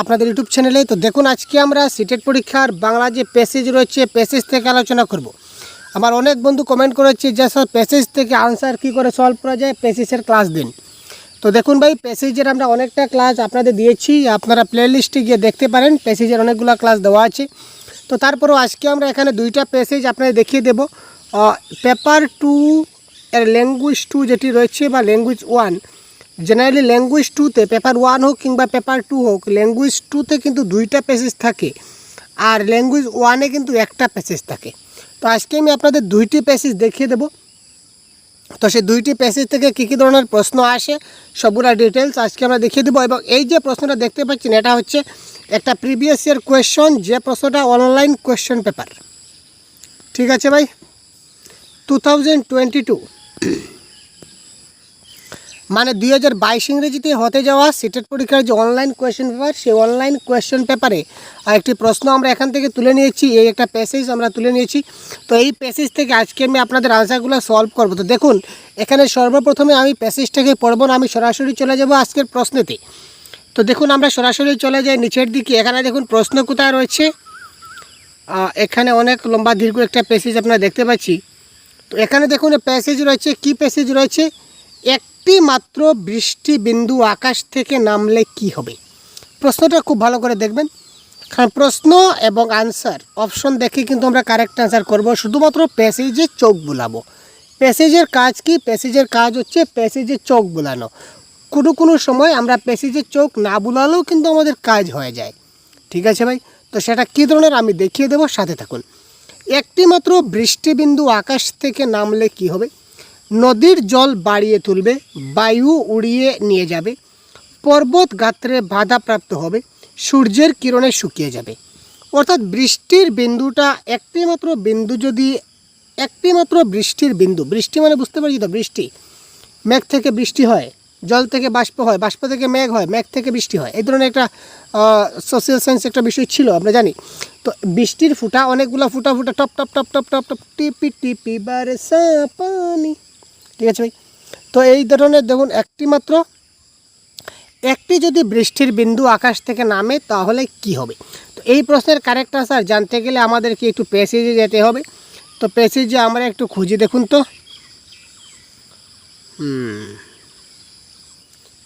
আপনাদের ইউটিউব চ্যানেলে। তো দেখুন, আজকে আমরা সিটেট পরীক্ষার বাংলা যে প্যাসেজ রয়েছে প্যাসেজ থেকে আলোচনা করব। আমার অনেক বন্ধু কমেন্ট করেছে যে সব প্যাসেজ থেকে আনসার কী করে সলভ করা যায়? প্যাসেজের ক্লাস দিন। তো দেখুন ভাই প্যাসেজের আমরা অনেকটা ক্লাস আপনাদের দিয়েছি। আপনারা প্লে লিস্টে গিয়ে দেখতে পারেন প্যাসেজের অনেকগুলো ক্লাস দেওয়া আছে। তো তারপরেও আজকে আমরা এখানে দুইটা প্যাসেজ আপনাদের দেখিয়ে দেবো। পেপার টু এর ল্যাঙ্গুয়েজ টু যেটি রয়েছে, বা ল্যাঙ্গুয়েজ ওয়ান জেনারেলি ল্যাঙ্গুয়েজ টুতে পেপার ওয়ান হোক কিংবা পেপার টু হোক ল্যাঙ্গুয়েজ টুতে কিন্তু দুইটা প্যাসেজ থাকে আর ল্যাঙ্গুয়েজ ওয়ানে কিন্তু একটা প্যাসেজ থাকে। তো আজকে আমি আপনাদের দুইটি প্যাসেজ দেখিয়ে দেবো। তো সেই দুইটি প্যাসেজ থেকে কী কী ধরনের প্রশ্ন আসে, সবগুলা ডিটেলস আজকে আমরা দেখিয়ে দেবো এবং এই যে প্রশ্নটা দেখতে পাচ্ছেন, এটা হচ্ছে একটা প্রিভিয়াস ইয়ার কোয়েশ্চন যে প্রশ্নটা অনলাইন কোয়েশ্চন পেপার ঠিক আছে ভাই? টু থাউজেন্ড টোয়েন্টি টু মানে দুই হাজার বাইশ ইংরেজিতে হতে যাওয়া সিটেট পরীক্ষার যে অনলাইন কোয়েশ্চেন পেপার সেই অনলাইন কোয়েশ্চেন পেপারে একটি প্রশ্ন আমরা এখান থেকে তুলে নিয়েছি। এই একটা প্যাসেজ আমরা তুলে নিয়েছি। তো এই প্যাসেজ থেকে আজকে আমি আপনাদের আনসারগুলো সলভ করব। তো দেখুন, এখানে সর্বপ্রথমে আমি প্যাসেজটাকে পড়ব না, আমি সরাসরি চলে যাব আজকের প্রশ্নেতে। তো দেখুন, আমরা সরাসরি চলে যাই নিচের দিকে। এখানে দেখুন, প্রশ্ন কোথায় রয়েছে? এখানে অনেক লম্বা দীর্ঘ একটা প্যাসেজ আপনারা দেখতে পাচ্ছি। তো এখানে দেখুন প্যাসেজ রয়েছে, কি প্যাসেজ রয়েছে? একটি মাত্র বৃষ্টি বিন্দু আকাশ থেকে নামলে কি হবে? প্রশ্নটা খুব ভালো করে দেখবেন। কারণ প্রশ্ন এবং আনসার অপশন দেখে কিন্তু আমরা কারেক্ট আনসার করব। শুধুমাত্র প্যাসেজে চোখ বুলাবো। প্যাসেজের কাজ কি? প্যাসেজের কাজ হচ্ছে প্যাসেজে চোখ বুলানো। কোনো কোনো সময় আমরা প্যাসেজে চোখ না বুলালেও কিন্তু আমাদের কাজ হয়ে যায়। ঠিক আছে ভাই? তো সেটা কী ধরনের আমি দেখিয়ে দেবো, সাথে থাকুন। একটি মাত্র বৃষ্টিবিন্দু আকাশ থেকে নামলে কি হবে? নদীর জল বাড়িয়ে তুলবে, বায়ু উড়িয়ে নিয়ে যাবে পর্বত গাত্রে বাধাপ্রাপ্ত হবে, সূর্যের কিরণে শুকিয়ে যাবে। অর্থাৎ বৃষ্টির বিন্দুটা একটিমাত্র বিন্দু যদি, একটিমাত্র বৃষ্টির বিন্দু, বৃষ্টি মানে বুঝতে পারছি তো, বৃষ্টি। মেঘ থেকে বৃষ্টি হয়, জল থেকে বাষ্প হয়, বাষ্প থেকে মেঘ হয়, মেঘ থেকে বৃষ্টি হয়। এই ধরনের একটা সোশ্যাল সায়েন্স একটা বিষয় ছিল, আমরা জানি। তো বৃষ্টির ফুটা, অনেকগুলো ফুটা ফুটা, টপ টপ টপ টপ টপ টপ, টিপি টিপি, বারসা, পানি। ঠিক আছে ভাই? তো এই ধরনের দেখুন, একটি মাত্র, একটি যদি বৃষ্টির বিন্দু আকাশ থেকে নামে, তাহলে কি হবে? তো এই প্রশ্নের কারেক্ট আনসার জানতে গেলে আমাদেরকে একটু প্যাসেজে যেতে হবে। তো প্যাসেজে আমরা একটু খুঁজে, দেখুন তো।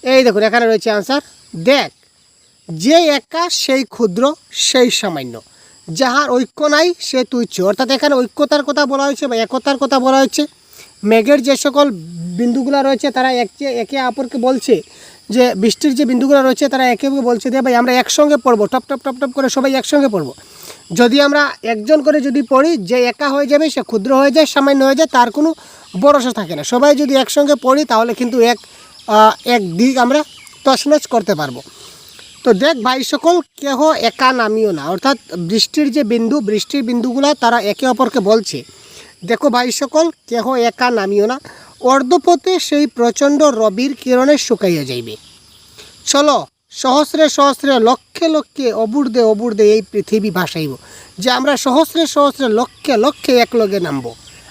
এই দেখুন, এখানে রয়েছে আনসার দেখ, যে একা সেই ক্ষুদ্র, সেই সামান্য। যাহার ঐক্য নাই, সে তুচ্ছ। অর্থাৎ এখানে ঐক্যতার কথা বলা হয়েছে বা একতার কথা বলা হয়েছে। মেঘের যে সকল বিন্দুগুলো রয়েছে, তারা একে একে অপরকে বলছে যে, বৃষ্টির যে বিন্দুগুলো রয়েছে, তারা একে অপরকে বলছে যে, ভাই, আমরা একসঙ্গে পড়ব। টপ টপ টপ টপ করে সবাই একসঙ্গে পড়ব। যদি আমরা একজন করে যদি পড়ি, যে একা হয়ে যাবে, সে ক্ষুদ্র হয়ে যায়, সামান্য হয়ে যায়, তার কোনো ভরসা থাকে না। সবাই যদি একসঙ্গে পড়ি, তাহলে কিন্তু এক এক দিক আমরা তছনছ করতে পারব। তো দেখ ভাই সকল কেহ একা নামিও না। অর্থাৎ বৃষ্টির যে বিন্দু, বৃষ্টির বিন্দুগুলা তারা একে অপরকে বলছে। দেখো ভাই সকল, কেহ একা নামিও না। অর্ধপথে সেই প্রচণ্ড রবির কিরণে শুকাইয়া যাইবে। চলো, সহস্রে সহস্রে, লক্ষে লক্ষে অবুর্দে অবুর্দে এই পৃথিবী ভাসাইব, যে আমরা সহস্রে সহস্রে, লক্ষে লক্ষে এক লগে নামবো।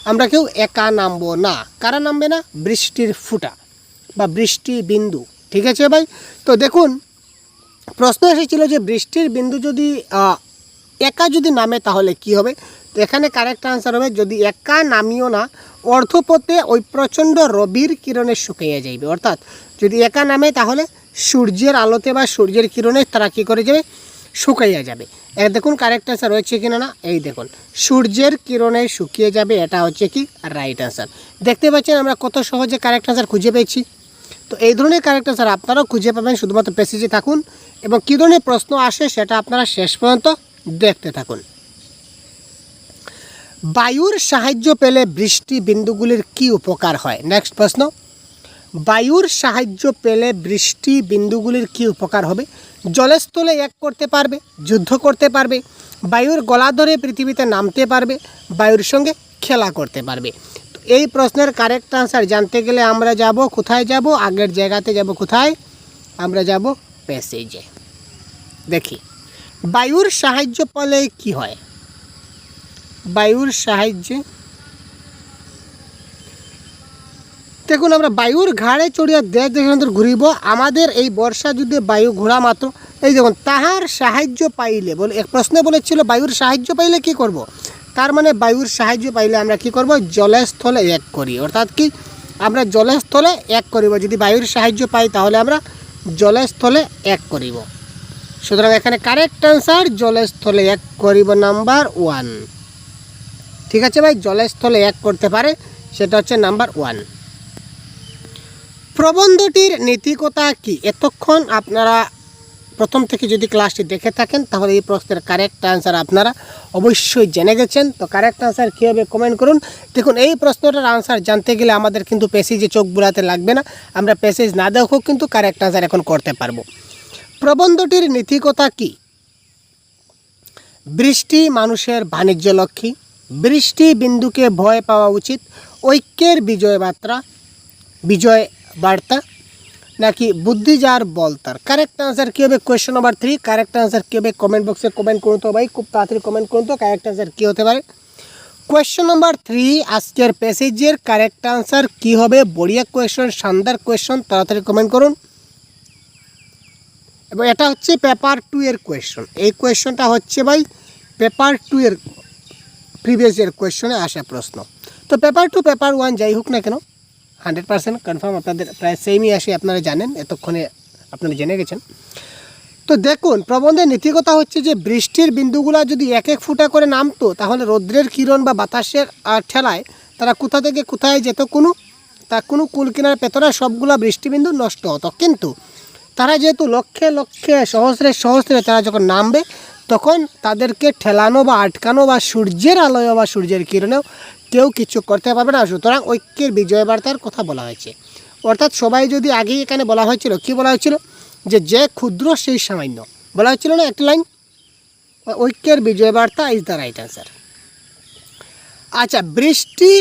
আমরা কেউ একা নামবো না। কারা নামবে না? বৃষ্টির ফুটা বা বৃষ্টি বিন্দু। ঠিক আছে ভাই? তো দেখুন, প্রশ্ন এসেছিল যে বৃষ্টির বিন্দু যদি একা যদি নামে তাহলে কি হবে? তো এখানে কারেক্ট আনসার হবে, যদি একা নামিও না, অর্ধপথে ওই প্রচণ্ড রবির কিরণে শুকিয়ে যাইবে। অর্থাৎ যদি একা নামে তাহলে সূর্যের আলোতে বা সূর্যের কিরণে তারা কী করে যাবে? শুকাইয়া যাবে। এ দেখুন কারেক্ট আনসার রয়েছে কিনা না? এই দেখুন, সূর্যের কিরণে শুকিয়ে যাবে, এটা হচ্ছে কি? রাইট আনসার দেখতে পাচ্ছেন আমরা কত সহজে কারেক্ট আনসার খুঁজে পেয়েছি। তো এই ধরনের কারেক্ট আনসার আপনারাও খুঁজে পাবেন, শুধুমাত্র পেসেজে থাকুন। এবং কী ধরনের প্রশ্ন আসে সেটা আপনারা শেষ পর্যন্ত দেখতে থাকুন। বায়ুর সাহায্য পেলে বৃষ্টি বিন্দুগুলির কি উপকার হয়? নেক্সট প্রশ্ন। বায়ুর সাহায্য পেলে বৃষ্টি বিন্দুগুলির কি উপকার হবে? জলস্থলে এক করতে পারবে, যুদ্ধ করতে পারবে, বায়ুর গলা ধরে পৃথিবীতে নামতে পারবে, বায়ুর সঙ্গে খেলা করতে পারবে। তো এই প্রশ্নের কারেক্ট আনসার জানতে গেলে আমরা যাব কোথায় যাব? আগের জায়গাতে যাব কোথায়? আমরা যাব প্যাসেজে দেখি। বায়ুর সাহায্য পেলে কি হয়? বায়ুর সাহায্যে? দেখুন, আমরা বায়ুর ঘাড়ে চড়িয়া দেশ দেশ ঘুরিব, আমাদের এই বর্ষা যুদ্ধে বায়ু ঘোরা মাত্র। এই দেখুন, তাহার সাহায্য পাইলে বলে, এক প্রশ্নে বলেছিল, বায়ুর সাহায্য পাইলে কি করব। তার মানে বায়ুর সাহায্য পাইলে আমরা কি করব? জলের স্থলে এক করি। অর্থাৎ কি? আমরা জলের স্থলে এক করিব। যদি বায়ুর সাহায্য পাই, তাহলে আমরা জলের স্থলে এক করিব। সুতরাং এখানে কারেক্ট অ্যান্সার জলের স্থলে এক করিব নাম্বার ওয়ান ঠিক আছে ভাই? জলের স্থলে এক করতে পারে, সেটা হচ্ছে নাম্বার ওয়ান প্রবন্ধটির নীতিকতা কি? এতক্ষণ আপনারা প্রথম থেকে যদি ক্লাসটি দেখে থাকেন, তাহলে এই প্রশ্নের কারেক্ট আনসার আপনারা অবশ্যই জেনে গেছেন। তো কারেক্ট আনসার কী হবে কমেন্ট করুন। দেখুন, এই প্রশ্নটার আনসার জানতে গেলে আমাদের কিন্তু পেসেজে চোখ বুলাতে লাগবে না। আমরা পেসেজ না দেখেও কিন্তু কারেক্ট আনসার এখন করতে পারব। প্রবন্ধটির নীতিকতা কি? বৃষ্টি মানুষের বাণিজ্য লক্ষ্মী। বৃষ্টি বিন্দুকে ভয় পাওয়া উচিত। ঐক্যের বিজয় বার্তা বিজয় বার্তা, নাকি বুদ্ধি যার বল তার? কারেক্ট আনসার কী হবে? Question number three correct answer কী হবে? কমেন্ট বক্সে কমেন্ট করুন তো ভাই, খুব তাড়াতাড়ি কমেন্ট করুন তো কারেক্ট আনসার কী হতে পারে? কোয়েশ্চেন নাম্বার থ্রি আজকের প্যাসেজের কারেক্ট আনসার কী হবে? বড়িয়া কোয়েশ্চেন শানদার কোয়েশ্চেন তাড়াতাড়ি কমেন্ট করুন। এবং এটা হচ্ছে পেপার টু এর কোয়েশ্চন এই কোয়েশ্চনটা হচ্ছে ভাই পেপার টু এর প্রিভিয়াস এর কোয়েশ্চনে আসা প্রশ্ন। তো পেপার টু পেপার ওয়ান যাই হোক না কেন হান্ড্রেড পার্সেন্ট কনফার্ম আপনাদের প্রায় সেমই আসে, আপনারা জানেন, এতক্ষণে আপনারা জেনে গেছেন। তো দেখুন, প্রবন্ধের নীতিকতা হচ্ছে যে, বৃষ্টির বিন্দুগুলা যদি এক এক ফুটা করে নামতো, তাহলে রৌদ্রের কিরণ বা বাতাসের ঠেলায় তারা কোথা থেকে কোথায় যেত কোনো, তা কোনো কুল কিনার পেতরা সবগুলা বৃষ্টিবিন্দু নষ্ট হতো। কিন্তু তারা যেহেতু লক্ষে লক্ষে সহস্রে সহস্রে তারা যখন নামবে, তখন তাদেরকে ঠেলানো বা আটকানো বা সূর্যের আলোয় বা সূর্যের কিরণেও কেউ কিছু করতে পারবে না। সুতরাং ঐক্যের বিজয় বার্তার কথা বলা হয়েছে। অর্থাৎ সবাই যদি আগেই এখানে বলা হয়েছিল, কি বলা হয়েছিল? যে যে ক্ষুদ্র সেই সামান্য। বলা হয়েছিল না একটা লাইন? ঐক্যের বিজয় বার্তা ইজ দ্য রাইট অ্যান্সার আচ্ছা বৃষ্টি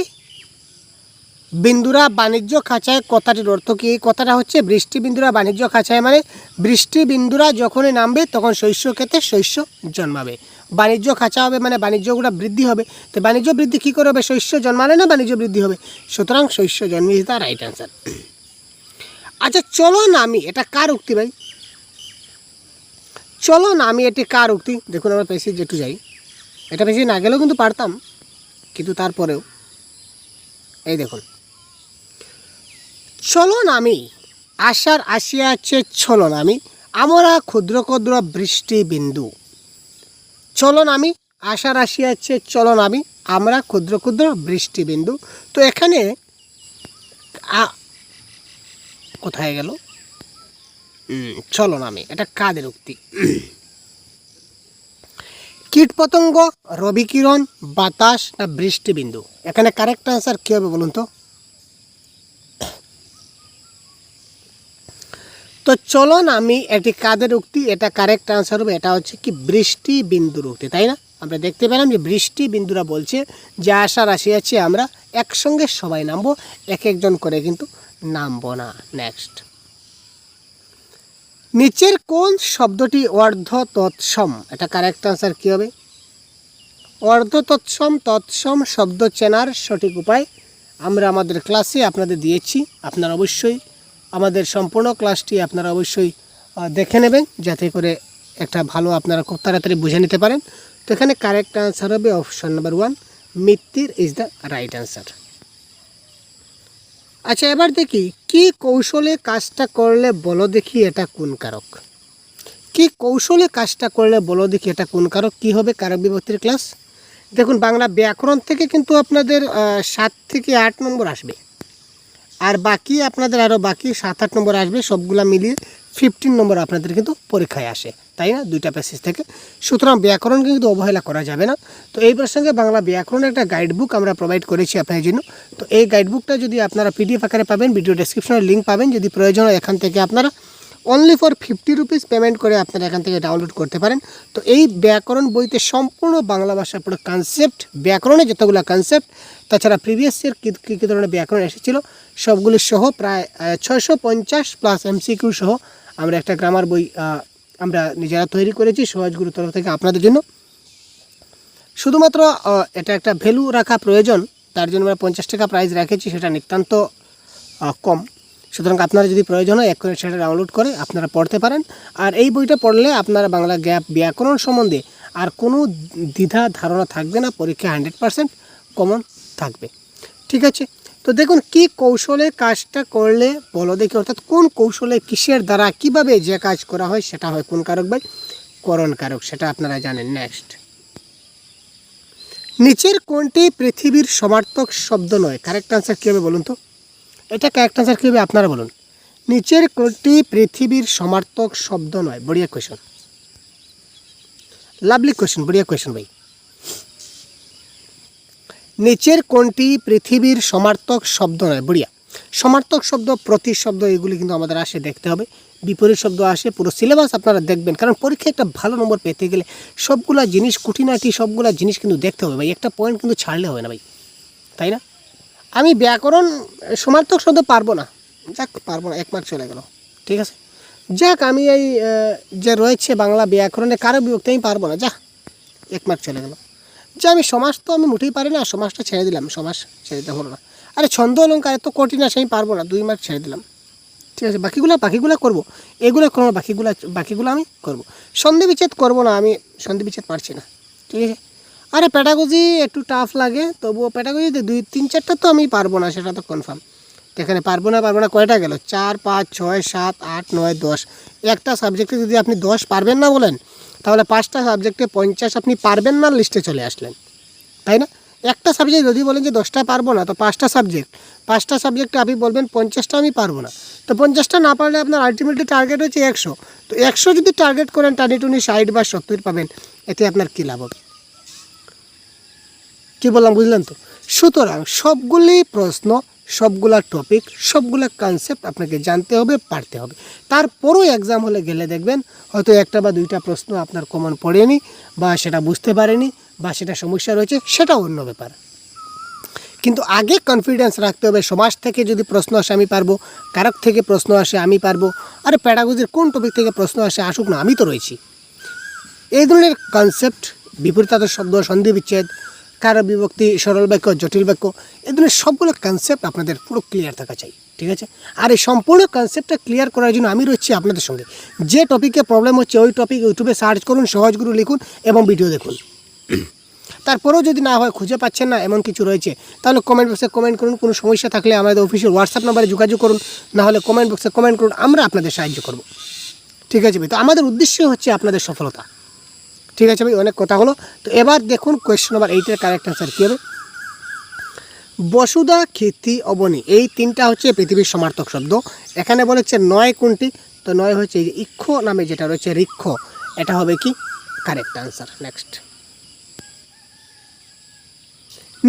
বিন্দুরা বাণিজ্য খাঁচায় কথাটির অর্থ কি? এই কথাটা হচ্ছে বৃষ্টি বিন্দুরা বাণিজ্য খাঁচায় মানে বৃষ্টি বিন্দুরা যখনই নামবে তখন শস্য ক্ষেত্রে শস্য জন্মাবে। বাণিজ্য খাঁচা হবে মানে বাণিজ্যগুলো বৃদ্ধি হবে। তো বাণিজ্য বৃদ্ধি কী করে হবে? শস্য জন্মালে না বাণিজ্য বৃদ্ধি হবে? সুতরাং শস্য জন্মে ইজ দ্য রাইট অ্যান্সার আচ্ছা চলো না আমি এটা কার উক্তি ভাই? চলো না আমি এটি কার উক্তি? দেখুন, আমরা পেশি যেটু যাই। এটা বেশি না গেলেও কিন্তু পারতাম, কিন্তু তারপরেও। এই দেখুন। চলন আমি। আশার আসিয়াছে চলন আমি। আমরা ক্ষুদ্র ক্ষুদ্র বৃষ্টি বিন্দু। চলন আমি। আশার আসিয়াছে চলন আমি। আমরা ক্ষুদ্র ক্ষুদ্র বৃষ্টি বিন্দু। তো এখানে কোথায় গেল? চলন আমি। এটা কাদের উক্তি? কীট পতঙ্গ, রবিকিরণ, বাতাস না বৃষ্টিবিন্দু এখানে কারেক্ট আনসার কী হবে বলুন তো? তো চলুন আমি এটি কাদের উক্তি, এটা কারেক্ট আনসার হবে, এটা হচ্ছে কি বৃষ্টি বিন্দুর উক্তি, তাই না? আমরা দেখতে পেলাম যে বৃষ্টি বিন্দুরা বলছে যে আশা রাশি আছে, আমরা একসঙ্গে সবাই নামবো, এক একজন করে কিন্তু নামবো না। নেক্সট নিচের কোন শব্দটি অর্ধ তৎসম এটা কারেক্ট আনসার কী হবে? অর্ধ তৎসম তৎসম শব্দ চেনার সঠিক উপায় আমরা আমাদের ক্লাসে আপনাদের দিয়েছি, আপনারা অবশ্যই আমাদের সম্পূর্ণ ক্লাসটি আপনারা অবশ্যই দেখে নেবেন, যাতে করে একটা ভালো আপনারা খুব তাড়াতাড়ি বুঝে নিতে পারেন। তো এখানে কারেক্ট আনসার হবে অপশন নাম্বার ওয়ান মিত্তির ইজ দ্য রাইট আনসার আচ্ছা এবার দেখি, কি কৌশলে কাজটা করলে বলো দেখি এটা কোন কারক? কি কৌশলে কাজটা করলে বলো দেখি এটা কোন কারক? কি হবে কারক বিভক্তির ক্লাস দেখুন, বাংলা ব্যাকরণ থেকে কিন্তু আপনাদের সাত থেকে আট নম্বর আসবে। আর বাকি আপনাদের আরও বাকি সাত আট নম্বর আসবে, সবগুলো মিলিয়ে ফিফটিন নম্বর আপনাদের কিন্তু পরীক্ষায় আসে। তাই না? দুইটা প্যাসেজ থেকে। সুতরাং ব্যাকরণ কিন্তু অবহেলা করা যাবে না। তো এই প্রসঙ্গে বাংলা ব্যাকরণের একটা গাইড বুক আমরা প্রোভাইড করেছি আপনার জন্য। তো এই গাইডবুকটা যদি আপনারা পিডিএফ আকারে পাবেন ভিডিও ডেসক্রিপশনের লিঙ্ক পাবেন। যদি প্রয়োজন হয় এখান থেকে আপনারা only for fifty rupees payment করে আপনারা এখান থেকে ডাউনলোড করতে পারেন। তো এই ব্যাকরণ বইতে সম্পূর্ণ বাংলা ভাষার পুরো কনসেপ্ট ব্যাকরণে যতগুলো কনসেপ্ট তাছাড়া প্রিভিয়াস ইয়ার কী কী ধরনের ব্যাকরণ এসেছিল, সবগুলি সহ প্রায় ছয়শো পঞ্চাশ প্লাস এমসিকিউ সহ আমরা একটা গ্রামার বই আমরা নিজেরা তৈরি করেছি সহজগুরু তরফ থেকে আপনাদের জন্য। শুধুমাত্র এটা একটা ভ্যালু রাখা প্রয়োজন, তার জন্য আমরা পঞ্চাশ টাকা প্রাইস রেখেছি, সেটা নিতান্ত কম। সুতরাং আপনারা যদি প্রয়োজন হয় এক সেটা ডাউনলোড করে আপনারা পড়তে পারেন। আর এই বইটা পড়লে আপনারা বাংলা গ্যাপ ব্যাকরণ সম্বন্ধে আর কোনো দ্বিধা ধারণা থাকবে না, পরীক্ষা হান্ড্রেড পারসেন্ট কমন থাকবে। ঠিক আছে? তো দেখুন, কি কৌশলে কাজটা করলে বলো দেখি, অর্থাৎ কোন কৌশলে কিসের দ্বারা কীভাবে যে কাজ করা হয়, সেটা হয় কোন কারক ভাই? করণ কারক, সেটা আপনারা জানেন। নেক্সট নিচের কোনটি পৃথিবীর সমার্থক শব্দ নয়? কারেক্ট আনসার কী হবে বলুন তো? এটা কারেক্ট আনসার কী হবে আপনারা বলুন। নিচের কোনটি পৃথিবীর সমার্থক শব্দ নয়। বড়িয়া কোয়েশন লাভলি কোয়েশন বড়িয়া কোয়েশন ভাই। নিচের কোনটি পৃথিবীর সমার্থক শব্দ নয়? বড়িয়া। সমার্থক শব্দ প্রতি শব্দ, এগুলি কিন্তু আমাদের আসে দেখতে হবে। বিপরীত শব্দ আসে, পুরো সিলেবাস আপনারা দেখবেন। কারণ পরীক্ষায় একটা ভালো নম্বর পেতে গেলে সবগুলা জিনিস, খুঁটিনাটি সবগুলা জিনিস কিন্তু দেখতে হবে ভাই। একটা পয়েন্ট কিন্তু ছাড়লে হবে না ভাই। তাই না? আমি ব্যাকরণ সমার্থক শব্দ পারব না। যাক, পারব না, এক মার্ক চলে গেল। ঠিক আছে? যাক, আমি এই যে রয়েছে বাংলা ব্যাকরণে, কারও বিভক্তি আমি পারব না। যা এক মার্ক চলে গেল। যে আমি সমাজ তো আমি মুঠেই পারি না সমাজটা ছেড়ে দিলাম সমাজ ছেড়ে দিতে হলো না। আরে, ছন্দ অলঙ্কার এত কঠিন আছে, আমি পারব না, দুই মার্ক ছেড়ে দিলাম। ঠিক আছে? বাকিগুলো বাকিগুলো করব। এগুলো করব বাকিগুলো বাকিগুলো আমি করব। সন্ধি বিচ্ছেদ করব না, আমি সন্ধি বিচ্ছেদ পারছি না। ঠিক আছে? আরে প্যাটাগজি একটু টাফ লাগে, তবুও প্যাটাগজিতে দুই, তিন, চারটা তো আমি পারব না, সেটা তো কনফার্ম এখানে পারব না পারব না, কয়টা গেল? চার, পাঁচ, ছয়, সাত, আট, নয়, দশ। একটা সাবজেক্টে যদি আপনি দশ পারবেন না বলেন, তাহলে পাঁচটা সাবজেক্টে পঞ্চাশ আপনি পারবেন না লিস্টে চলে আসলেন। তাই না? একটা সাবজেক্ট যদি বলেন যে দশটা পারব না, তো পাঁচটা সাবজেক্ট পাঁচটা সাবজেক্টে আপনি বলবেন পঞ্চাশটা আমি পারব না। তো পঞ্চাশটা না পারলে আপনার আলটিমেটলি টার্গেট হচ্ছে একশো। তো একশো যদি টার্গেট করেন টানি টুনি ষাট বা সত্তর পাবেন, এতে আপনার কী লাভ হবে? কী বললাম, বুঝলেন তো? সুতরাং সবগুলি প্রশ্ন, সবগুলা টপিক সবগুলা কনসেপ্ট আপনাকে জানতে হবে, পারতে হবে। তারপরও এক্সাম হলে গেলে দেখবেন, হয়তো একটা বা দুইটা প্রশ্ন আপনার কমন পড়েনি, বা সেটা বুঝতে পারেনি, বা সেটা সমস্যা রয়েছে সেটা অন্য ব্যাপার। কিন্তু আগে কনফিডেন্স রাখতে হবে, সমাজ থেকে যদি প্রশ্ন আসে, আমি পারব। কারক থেকে প্রশ্ন আসে, আমি পারব। আরে প্যাডাগোজির কোন টপিক থেকে প্রশ্ন আসে, আসুক না, আমি তো রয়েছি। এই ধরনের কনসেপ্ট বিপরীতার্থ শব্দ, সন্ধি বিচ্ছেদ কারও বিভক্তি, সরল বাক্য, জটিল বাক্য এই ধরনের সবগুলো কনসেপ্ট আপনাদের পুরো ক্লিয়ার থাকা চাই, ঠিক আছে? আর এই সম্পূর্ণ কনসেপ্টটা ক্লিয়ার করার জন্য আমি রয়েছি আপনাদের সঙ্গে। যে টপিকে প্রবলেম হচ্ছে, ওই টপিক ইউটিউবে সার্চ করুন সহজগুরু লিখুন এবং ভিডিও দেখুন। তারপরেও যদি না হয়, খুঁজে পাচ্ছেন না, এমন কিছু রয়েছে, তাহলে কমেন্ট বক্সে কমেন্ট করুন, কোনো সমস্যা থাকলে আমাদের অফিসিয়াল হোয়াটসঅ্যাপ নাম্বারে যোগাযোগ করুন, না হলে কমেন্ট বক্সে কমেন্ট করুন, আমরা আপনাদের সাহায্য করব, ঠিক আছে ভাই? তো আমাদের উদ্দেশ্য হচ্ছে আপনাদের সফলতা। ঠিক আছে ভাই, অনেক কথা হলো। তো এবার দেখুন কোয়েশ্চেন নাম্বার এইটের কারেক্ট অ্যান্সার কী হবে? বসুধা খ্যাতি অবনী, এই তিনটা হচ্ছে পৃথিবীর সমার্থক শব্দ। এখানে বলেছে নয় কোনটি? তো নয় হচ্ছে এই যে ইক্ষ নামে যেটা রয়েছে রিক্ষ। এটা হবে কি? কারেক্ট অ্যান্সার নেক্সট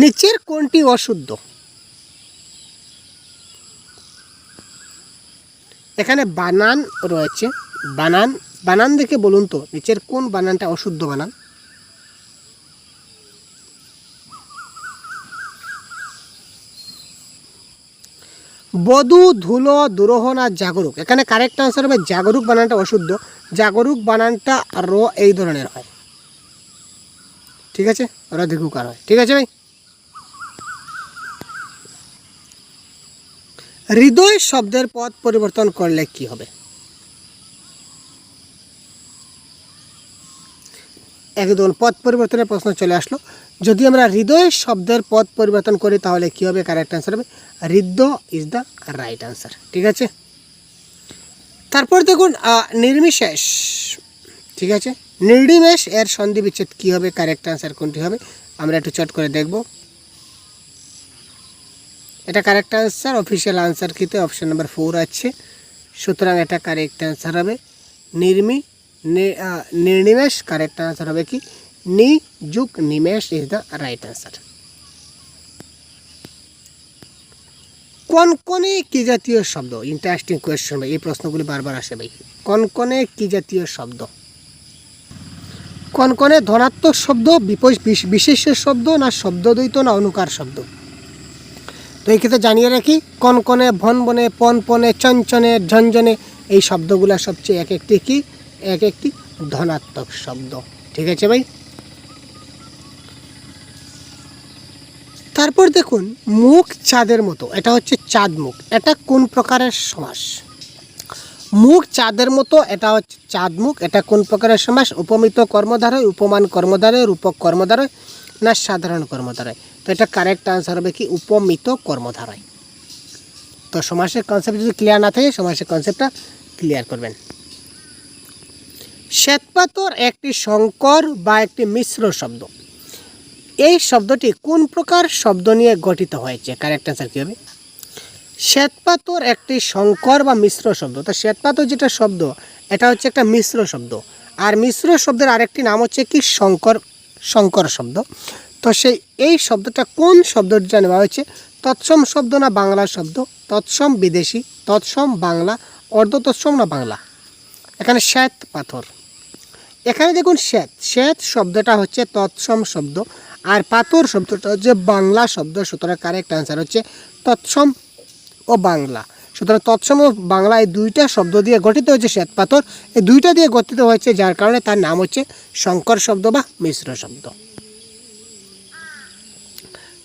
নিচের কোনটি অশুদ্ধ? এখানে বানান রয়েছে, বানান বানান দেখে বলুন তো, নিচের কোন বানানটা অশুদ্ধ বানান? বধু, ধুলো আর জাগরুক। এখানে কারেক্ট আনসার হবে জাগরুক বানানটা অশুদ্ধ। জাগরুক বানানটা র এই ধরনের হয়। ঠিক আছে? রধিকুকার হয় ঠিক আছে ভাই? হৃদয় শব্দের পথ পরিবর্তন করলে কি হবে? একদম পথ পরিবর্তনের প্রশ্ন চলে আসলো। যদি আমরা হৃদয় শব্দের পথ পরিবর্তন করি তাহলে কী হবে? কারেক্ট অ্যান্সার হবে। হৃদ্য ইজ দ্য রাইট অ্যান্সার ঠিক আছে? তারপর দেখুন আহ, নির্বিশেষ। ঠিক আছে? নির্নিমেষ এর সন্ধি বিচ্ছেদ কী হবে? কারেক্ট অ্যান্সার কোনটি হবে? আমরা একটু চট করে দেখব। এটা কারেক্ট অ্যান্সার অফিসিয়াল আনসার কিতে অপশন নাম্বার ফোর আছে। সুতরাং এটা কারেক্ট অ্যান্সার হবে। নির্মি কারেক্ট অ্যান্সার হবে কি নি যুগ নিমেষ ইজ দ্য রাইট অ্যান্সার কনকনে কি জাতীয় শব্দ ইন্টারেস্টিং কোয়েশ্চন ভাই এই প্রশ্নগুলি বারবার আসে ভাই কনকনে কি জাতীয় শব্দ কনকনে ধনাত্মক শব্দ বিশেষ শব্দ না শব্দ দ্বৈত না অনুকার শব্দ তো এই ক্ষেত্রে জানিয়ে রাখি কনকনে ভন ভনবনে পনপনে চঞ্চনে ঝঞ্ঝনে এই শব্দগুলো সবচেয়ে এক একটি কি? এক একটি ধনাত্মক শব্দ। ঠিক আছে ভাই? তারপর দেখুন, মুখ চাঁদের মতো। এটা হচ্ছে চাঁদ মুখ। এটা কোন প্রকারের সমাস? মুখ চাঁদের মতো, এটা হচ্ছে চাঁদ মুখ। এটা কোন প্রকারের সমাস? উপমিত কর্মধারয়, উপমান কর্মধারয়, রূপক কর্মধারয় না সাধারণ কর্মধারয়? তো এটা কারেক্ট আনসার হবে কি? উপমিত কর্মধারয়। তো সমাসের কনসেপ্ট যদি ক্লিয়ার না থাকে, সমাসের কনসেপ্টটা ক্লিয়ার করবেন। শ্বেতপাথর একটি সংকর বা একটি মিশ্র শব্দ। এই শব্দটি কোন প্রকার শব্দ নিয়ে গঠিত হয়েছে? কারেক্ট অ্যান্সার কী হবে? শ্বেতপাথর একটি সংকর বা মিশ্র শব্দ। তো শ্বেতপাথর যেটা শব্দ, এটা হচ্ছে একটা মিশ্র শব্দ। আর মিশ্র শব্দের আরেকটি নাম হচ্ছে কি? শঙ্কর শঙ্কর শব্দ। তো সেই, এই শব্দটা কোন শব্দটা নেওয়া হয়েছে? তৎসম শব্দ না বাংলা শব্দ? তৎসম বিদেশি, তৎসম বাংলা অর্ধ তৎসম না বাংলা? এখানে শ্বেত পাথর এখানে দেখুন শ্বেত। শ্বেত শব্দটা হচ্ছে তৎসম শব্দ আর পাথর শব্দটা হচ্ছে বাংলা শব্দ। সুতরাং কারেক্ট অ্যান্সার হচ্ছে তৎসম ও বাংলা। সুতরাং তৎসম ও বাংলা এই দুইটা শব্দ দিয়ে গঠিত হয়েছে শ্বেত পাথর। এই দুইটা দিয়ে গঠিত হয়েছে যার কারণে তার নাম হচ্ছে শঙ্কর শব্দ বা মিশ্র শব্দ।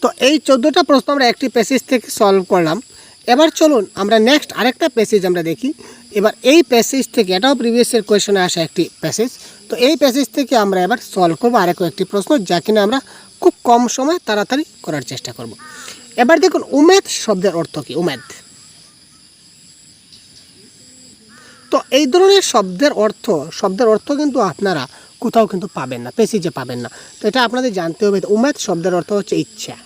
তো এই চোদ্দোটা প্রশ্ন আমরা একটি প্যাসেজ থেকে সলভ করলাম। এবার চলুন আমরা নেক্সট আরেকটা প্যাসেজ আমরা দেখি। এবার এই প্যাসেজ থেকে, এটাও প্রিভিয়াসের কোয়েশনে আসা একটি প্যাসেজ তো এই প্যাসেজ থেকে আমরা এবার সলভ করব আরেক একটি প্রশ্ন, যা কিনা আমরা খুব কম সময় তাড়াতাড়ি করার চেষ্টা করব। এবার দেখুন, উমেদ শব্দের অর্থ কি? উমেদ। তো এই ধরনের শব্দের অর্থ শব্দের অর্থ কিন্তু আপনারা কোথাও কিন্তু পাবেন না পেসিজে পাবেন না। তো এটা আপনাদের জানতে হবে উমেদ শব্দের অর্থ হচ্ছে ইচ্ছা।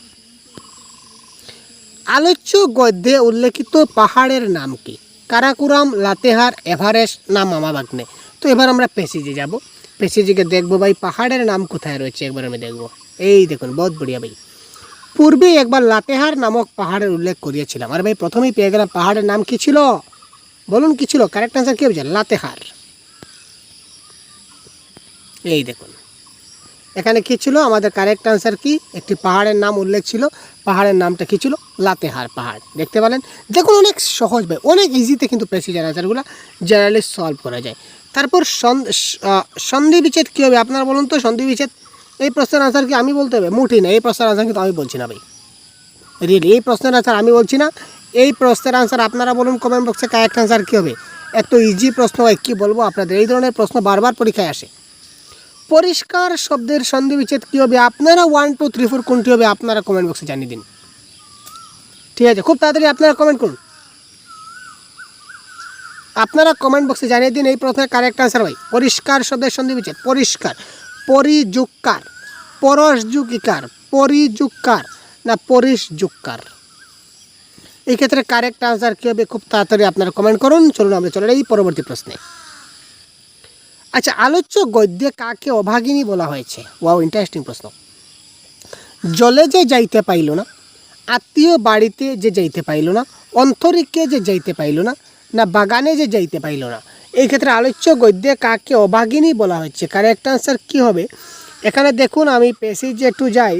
আলোচ্য গদ্যে উল্লেখিত পাহাড়ের নাম কি? কারাকুরাম, লাতেহার, এভারেস্ট না মামাবাগ্নে তো এবার আমরা পেসিজে যাব। পেসিজিকে দেখব ভাই, পাহাড়ের নাম কোথায় রয়েছে? একবার আমি দেখব। এই দেখুন, বহুত বড়িয়া ভাই। পূর্বে একবার লাতেহার নামক পাহাড়ের উল্লেখ করিয়েছিলাম। আর ভাই, প্রথমেই পেয়ে গেলাম পাহাড়ের নাম কী ছিল? বলুন কী ছিল? কারেক্ট অ্যান্সার কী হবে লাতেহার। এই দেখুন। এখানে কি ছিল? আমাদের কারেক্ট আনসার কি? একটি পাহাড়ের নাম উল্লেখ ছিল। পাহাড়ের নামটা কি ছিল? লাতেহার পাহাড়। দেখতে পেলেন দেখুন, অনেক সহজ ভাই। অনেক ইজিতে কিন্তু প্রেসিজার আনসারগুলো জেনারেলি সলভ করা যায়। তারপর সন্ধি বিচ্ছেদ কী হবে? আপনারা বলুন তো, সন্ধি বিচ্ছেদ। এই প্রশ্নের আনসার কি আমি বলতে হবে? মুঠি না। এই প্রশ্নের আনসার কিন্তু আমি বলছি না ভাই। রিয়েলি এই প্রশ্নের আনসার আমি বলছি না। এই প্রশ্নের আনসার আপনারা বলুন কমেন্ট বক্সে কারেক্ট আনসার কী হবে? এত ইজি প্রশ্ন হয়, কী বলব আপনাদের? এই ধরনের প্রশ্ন বারবার পরীক্ষায় আসে। পরিষ্কার শব্দের সন্ধি বিচ্ছেদ কী হবে? আপনারা ওয়ান টু থ্রি ফোর কোনটি হবে আপনারা কমেন্ট বক্সে জানিয়ে দিন। ঠিক আছে, খুব তাড়াতাড়ি আপনারা কমেন্ট করুন। আপনারা কমেন্ট বক্সে জানিয়ে দিন এই প্রশ্নের কারেক্ট আনসার ভাই। পরিষ্কার শব্দের সন্ধি বিচ্ছেদ পরিষ্কার, পরিযুক্কার পরশযুকিকার পরিযুক্কার না পরিশযুক্কার। এই ক্ষেত্রে কারেক্ট আনসার কী হবে? খুব তাড়াতাড়ি আপনারা কমেন্ট করুন। চলুন আমরা চলে এই পরবর্তী প্রশ্নে। আচ্ছা আলোচ্য গদ্যে কাকে অভাগিনী বলা হয়েছে? ওয়াও ইন্টারেস্টিং প্রশ্ন। জলে যে যাইতে পাইল না, আত্মীয় বাড়িতে যে যাইতে পাইল না, অন্তরিকে যে যাইতে পাইল না না বাগানে যে যাইতে পাইল না, এই ক্ষেত্রে আলোচ্য গদ্যে কাকে অভাগিনী বলা হচ্ছে কারেক্ট আনসার কী হবে? এখানে দেখুন, আমি পেসেজে একটু যাই।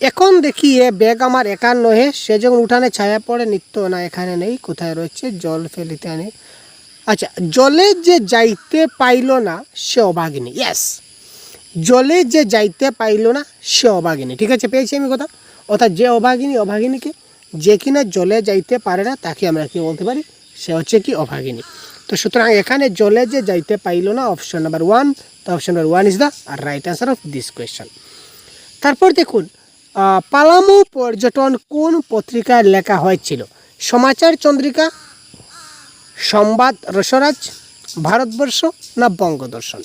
এখন দেখি এ ব্যাগ আমার একার নহে, সে যখন উঠানে ছায়া পড়ে, নিত্য না এখানে নেই, কোথায় রয়েছে? জল ফেলিতে আনে। আচ্ছা জলে যে যাইতে পাইল না, সে অভাগিনী। ইয়েস জলে যে যাইতে পাইল না, সে অভাগিনী। ঠিক আছে, পেয়েছি আমি কথা? অর্থাৎ যে অভাগিনী, অভাগিনীকে, যে কিনা জলে যাইতে পারে না, তাকে আমরা কি বলতে পারি? সে হচ্ছে কি অভাগিনী। তো সুতরাং এখানে জলে যে যাইতে পাইল না অপশন নাম্বার ওয়ান তো option number one is the right answer of this question তারপর দেখুন পালামু পর্যটন কোন পত্রিকায় লেখা হয়েছিল? সমাচার চন্দ্রিকা, সংবাদ রসরাজ, ভারতবর্ষ না বঙ্গদর্শন?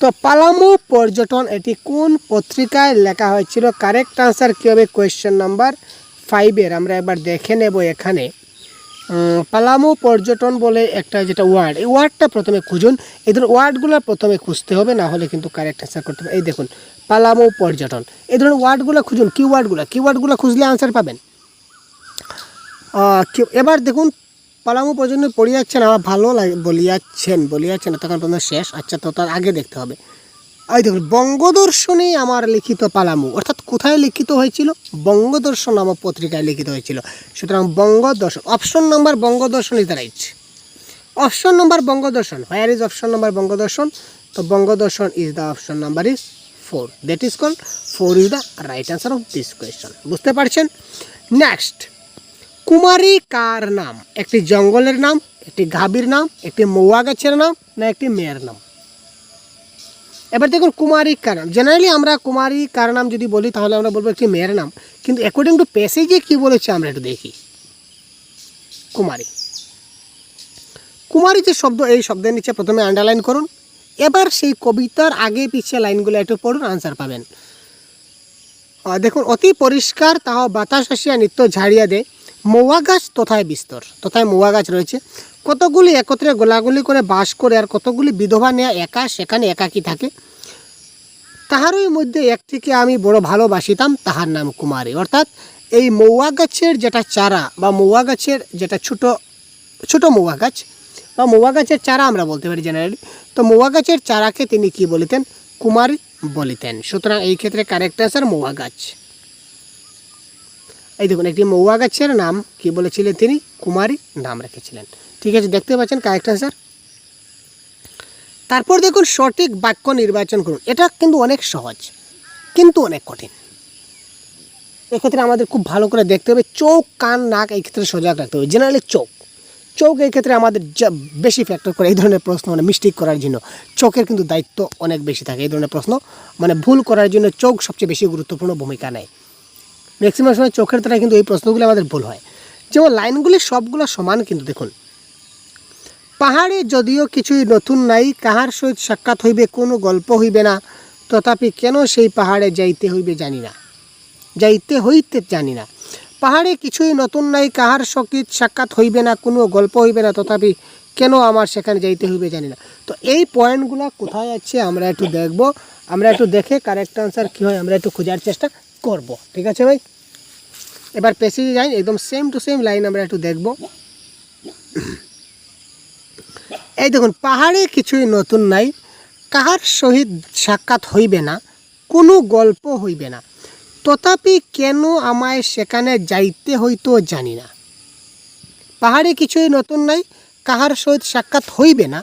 তো পালামু পর্যটন এটি কোন পত্রিকায় লেখা হয়েছিল? কারেক্ট আনসার কী হবে? কোয়েশ্চেন নাম্বার ফাইভের আমরা এবার দেখে নেব এখানে। পালামু পর্যটন বলে একটা যেটা ওয়ার্ড, এই ওয়ার্ডটা প্রথমে খুঁজুন। এই ধরনের ওয়ার্ডগুলো প্রথমে খুঁজতে হবে, না হলে কিন্তু কারেক্ট অ্যান্সার করতে হবে। এই দেখুন, পালামু পর্যটন। এই ধরনের ওয়ার্ডগুলো খুঁজুন, কি ওয়ার্ডগুলো? কি ওয়ার্ডগুলো খুঁজলে আনসার পাবেন? এবার দেখুন, পালামু পর্যন্ত পড়িয়াচ্ছেন আমার ভালো লাগে বলিয়াচ্ছেন বলিয়াচ্ছেন তখন পর্যন্ত শেষ। আচ্ছা তো তার আগে দেখতে হবে। এই দেখুন, বঙ্গদর্শনে আমার লিখিত পালামু, অর্থাৎ কোথায় লিখিত হয়েছিল? বঙ্গদর্শন নামক পত্রিকায় লিখিত হয়েছিল। সুতরাং Bangadarshan option number Bangadarshan is right option number Bangadarshan where is option number Bangadarshan? তো Bangadarshan is the option number is four that is call four is the right answer of this question বুঝতে পারছেন? Next কুমারী কার নাম? একটি জঙ্গলের নাম, একটি গাভীর নাম, একটি মৌয়া গাছের নাম, না একটি মেয়ের নাম? এবার দেখুন কুমারী কার নাম জেনারেলি আমরা কুমারী কার নাম যদি বলি, তাহলে আমরা বলব একটি মেয়ের নাম। কিন্তু অ্যাকর্ডিং টু প্যাসেজে কী বলেছে আমরা একটু দেখি। কুমারী। কুমারী যে শব্দ, এই শব্দের নিচে প্রথমে আন্ডারলাইন করুন। এবার সেই কবিতার আগে পিছিয়ে লাইনগুলো একটু পড়ুন আনসার পাবেন। দেখুন, অতি পরিষ্কার তাও বাতাস আসিয়া নিত্য ঝাড়িয়া দেয় মৌয়া গাছ তথায় বিস্তর, তথায় মৌয়া গাছ রয়েছে। কতগুলি একত্রে গোলাগুলি করে বাস করে আর কতগুলি বিধবা নেয়া একা, সেখানে একাকী থাকে? তাহারই মধ্যে একটিকে আমি বড় ভালোবাসিতাম, তাহার নাম কুমারী। অর্থাৎ এই মৌয়া গাছের যেটা চারা বা মৌয়া গাছের যেটা ছোট ছোট মৌয়া গাছ, বা মৌয়া গাছের চারা আমরা বলতে পারি জেনারেলি তো মৌয়া গাছের চারাকে তিনি কি বলিতেন? কুমারী বলিতেন। সুতরাং এই ক্ষেত্রে কারেক্ট অ্যান্সার মৌয়া গাছ। এই দেখুন, একটি মৌয়া গাছের নাম কি বলেছিলেন তিনি? কুমারী নাম রেখেছিলেন। ঠিক আছে, দেখতে পাচ্ছেন কারেক্ট অ্যান্সার তারপর দেখুন, সঠিক বাক্য নির্বাচন করুন। এটা কিন্তু অনেক সহজ, কিন্তু অনেক কঠিন। এক্ষেত্রে আমাদের খুব ভালো করে দেখতে হবে, চোখ, কান, নাক, এই ক্ষেত্রে সজাগ রাখতে হবে। জেনারেলি চোখ। চোখ এই ক্ষেত্রে আমাদের বেশি ফ্যাক্টর করে এই ধরনের প্রশ্ন মানে মিস্টেক করার জন্য। চোখের কিন্তু দায়িত্ব অনেক বেশি থাকে এই ধরনের প্রশ্ন। মানে ভুল করার জন্য চোখ সবচেয়ে বেশি গুরুত্বপূর্ণ ভূমিকা নেয়। ম্যাক্সিমাম সময় চোখের দ্বারা কিন্তু এই প্রশ্নগুলো আমাদের ভুল হয়। যেমন লাইনগুলি সবগুলো সমান কিন্তু দেখুন। পাহাড়ে যদিও কিছুই নতুন নাই, কাহার সহিত সাক্ষাৎ হইবে, কোনো গল্প হইবে না। তথাপি কেন সেই পাহাড়ে যাইতে হইবে জানি না। যাইতে হইতে জানি না। পাহাড়ে কিছুই নতুন নাই, কাহার সহিত সাক্ষাৎ হইবে না, কোনো গল্প হইবে না। তথাপি কেন আমার সেখানে যাইতে হইবে জানি না। তো এই পয়েন্টগুলো কোথায় আছে আমরা একটু দেখব। আমরা একটু দেখে কারেক্ট আনসার কী হয়, আমরা একটু খোঁজার চেষ্টা করব। ঠিক আছে ভাই? এবার পেসিজে যাই একদম সেম টু সেম লাইন আমরা একটু দেখব। এই দেখুন, পাহাড়ে কিছুই নতুন নাই, কাহার সহিত সাক্ষাৎ হইবে না, কোনো গল্প হইবে না। তথাপি কেন আমায় সেখানে যাইতে হইতো জানি না। পাহাড়ে কিছুই নতুন নাই, কাহার সহিত সাক্ষাৎ হইবে না,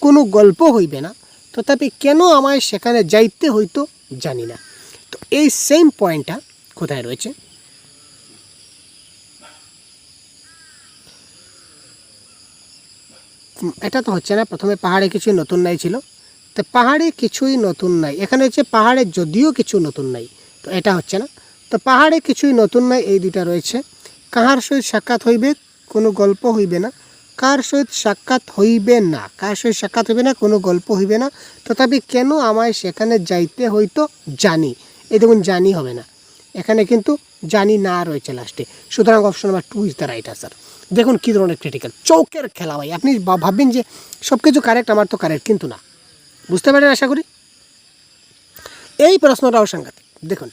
কোনো গল্প হইবে না। তথাপি কেন আমায় সেখানে যাইতে হইতো জানি না। তো এই সেম পয়েন্টটা কোথায় রয়েছে? এটা তো হচ্ছে না, প্রথমে পাহাড়ে কিছুই নতুন নাই ছিল। তো পাহাড়ে কিছুই নতুন নাই। এখানে হচ্ছে পাহাড়ে যদিও কিছু নতুন নাই, তো এটা হচ্ছে না। তো পাহাড়ে কিছুই নতুন নাই, এই দুইটা রয়েছে। কাহার সহিত সাক্ষাৎ হইবে, কোনো গল্প হইবে না। কার সহিত সাক্ষাৎ হইবে না, কার সহিত সাক্ষাৎ হইবে না, কোনো গল্প হইবে না। তথাপি কেন আমায় সেখানে যাইতে হইতো জানি, এই দেখুন জানি হবে না। এখানে কিন্তু জানি না রয়েছে লাস্টে সুতরাং option number two is the right answer দেখুন কী ধরনের ক্রিটিক্যাল চৌকের খেলা ভাই। আপনি ভাববেন যে সব কিছু কারেক্ট আমার তো কারেক্ট কিন্তু না। বুঝতে পারেন আশা করি? এই প্রশ্নটাও সাংঘাতিক। দেখুন,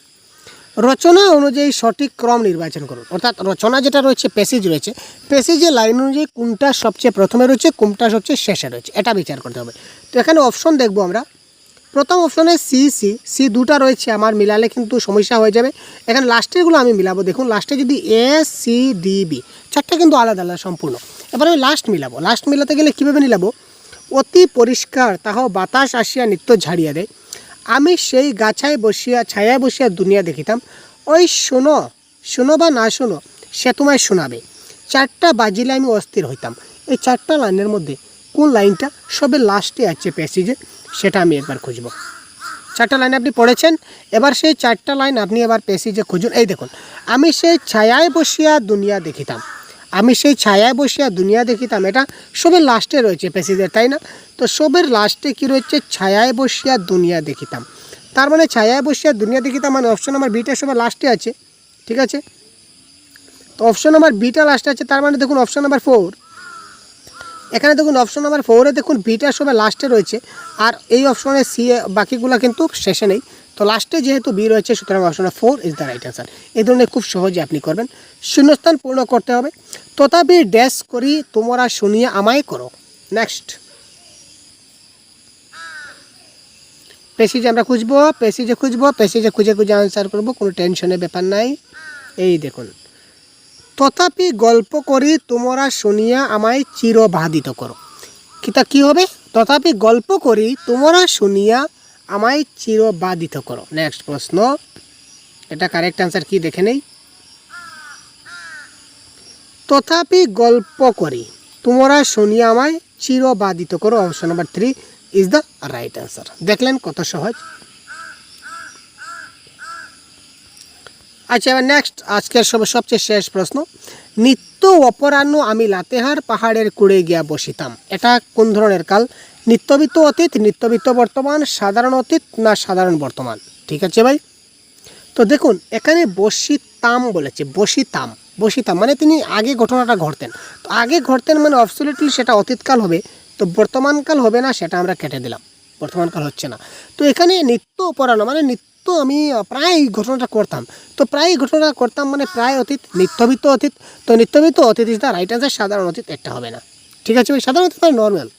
রচনা অনুযায়ী সঠিক ক্রম নির্বাচন করুন। অর্থাৎ রচনা যেটা রয়েছে প্যাসেজ রয়েছে প্যাসেজের লাইন অনুযায়ী কোনটা সবচেয়ে প্রথমে রয়েছে, কোনটা সবচেয়ে শেষে রয়েছে, এটা বিচার করতে হবে। তো এখানে অপশন দেখব আমরা। প্রথম অপশনে সি সি সি দুটা রয়েছে আমার, মিলালে কিন্তু সমস্যা হয়ে যাবে। এখানে লাস্টেরগুলো আমি মিলাবো। দেখুন লাস্টে যদি এ সি ডি বি চারটা কিন্তু আলাদা আলাদা, সম্পূর্ণ। এবার আমি লাস্ট মিলাবো। লাস্ট মিলাতে গেলে কীভাবে মিলাবো? অতি পরিষ্কার তাহাও বাতাস আসিয়া নিত্য ঝাড়িয়া দেয়। আমি সেই গাছায় বসিয়া, ছায়ায় বসিয়া দুনিয়া দেখিতাম। ওই শোনো শোনো বা না শোনো, সে তোমায় শোনাবে। চারটা বাজিলে আমি অস্থির হইতাম। এই চারটা লাইনের মধ্যে কোন লাইনটা সবে লাস্টে আছে প্যাসেজে সেটা আমি একবার খুঁজব। চারটা লাইন আপনি পড়েছেন, এবার সেই চারটা লাইন আপনি এবার প্যাসেজে খুঁজুন। এই দেখুন, আমি সেই ছায়ায় বসিয়া দুনিয়া দেখিতাম। আমি সেই ছায়ায় বসিয়া দুনিয়া দেখিতাম। এটা সবের লাস্টে রয়েছে প্যাসেজের তাই না? তো সবের লাস্টে কি রয়েছে? ছায়ায় বসিয়া দুনিয়া দেখিতাম। তার মানে ছায়ায় বসিয়া দুনিয়া দেখিতাম মানে অপশন নাম্বার বিটা সবার লাস্টে আছে। ঠিক আছে? তো অপশন নাম্বার বিটা লাস্টে আছে, তার মানে দেখুন অপশন নাম্বার ফোর এখানে দেখুন অপশন নাম্বার ফোরে দেখুন বিটার সময় লাস্টে রয়েছে। আর এই অপশনে সি বাকিগুলো কিন্তু শেষে নেই। তো লাস্টে যেহেতু বি রয়েছে, সুতরাং option four is the right answer এই ধরনের খুব সহজে আপনি করবেন। শূন্যস্থান পূর্ণ করতে হবে। তথাপি ড্যাশ করি, তোমরা শুনিয়ে আমায় করো। নেক্সট পেসিজে আমরা খুঁজবো পেসিজে খুঁজবো পেসিজে খুঁজে খুঁজে আনসার করব, কোনো টেনশনের ব্যাপার নাই। এই দেখুন। তথাপি গল্প করি, তোমরা শুনিয়া আমায় চিরবাধিত করো। কিতা কি হবে? তথাপি গল্প করি, তোমরা শুনিয়া আমায় চিরবাদিত করো। নেক্সট প্রশ্ন। এটা কারেক্ট অ্যান্সার কি দেখে নেই? তথাপি গল্প করি, তোমরা শুনিয়া আমায় চিরবাদিত করো। Option number three is the right answer দেখলেন কত সহজ। আচ্ছা এবার নেক্সট আজকের সব সবচেয়ে শেষ প্রশ্ন। নিত্য অপরাহ্ন আমি লাতেহার পাহাড়ের কুড়ে গিয়া বসিতাম। এটা কোন ধরনের কাল? নিত্যবিত্ত অতীত, নিত্যবিত্ত বর্তমান, সাধারণ অতীত না সাধারণ বর্তমান? ঠিক আছে ভাই? তো দেখুন, এখানে বসিতাম বলেছে, বসিতাম বসিতাম মানে তিনি আগে ঘটনাটা ঘটতেন। তো আগে ঘটতেন মানে অবসলিটলি সেটা অতীতকাল হবে, তো বর্তমানকাল হবে না সেটা আমরা কেটে দিলাম। বর্তমানকাল হচ্ছে না। তো এখানে নিত্য অপরাহ্ন মানে নিত্য আমি প্রায় ঘটনাটা করতাম। তো প্রায় ঘটনাটা করতাম মানে প্রায় অতীত, নিত্যবিত্ত অতীত। তো নিত্যবিত্ত অতীত ইজ দ্য রাইট অ্যান্সার সাধারণ অতীত একটা হবে না। ঠিক আছে ভাই? সাধারণত মানে নর্মাল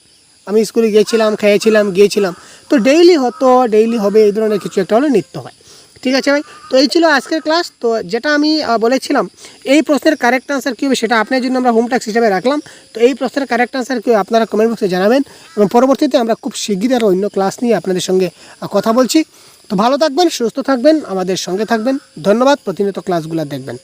আমি স্কুলে গিয়েছিলাম, খেয়েছিলাম, গিয়েছিলাম। তো ডেইলি হতো ডেইলি হবে, এই ধরনের কিছু একটা হলে নিত্য হয়। ঠিক আছে ভাই? তো এই ছিল আজকের ক্লাস তো যেটা আমি বলেছিলাম, এই প্রশ্নের কারেক্ট আনসার কী হবে সেটা আপনার জন্য আমরা হোম ট্যাক্স হিসেবে রাখলাম। তো এই প্রশ্নের কারেক্ট আনসার কী আপনারা কমেন্ট বক্সে জানাবেন এবং পরবর্তীতে আমরা খুব শিগগিরই আরও অন্য ক্লাস নিয়ে আপনাদের সঙ্গে কথা বলছি। তো ভালো থাকবেন, সুস্থ থাকবেন, আমাদের সঙ্গে থাকবেন। ধন্যবাদ, প্রতিনিয়ত ক্লাসগুলো দেখবেন।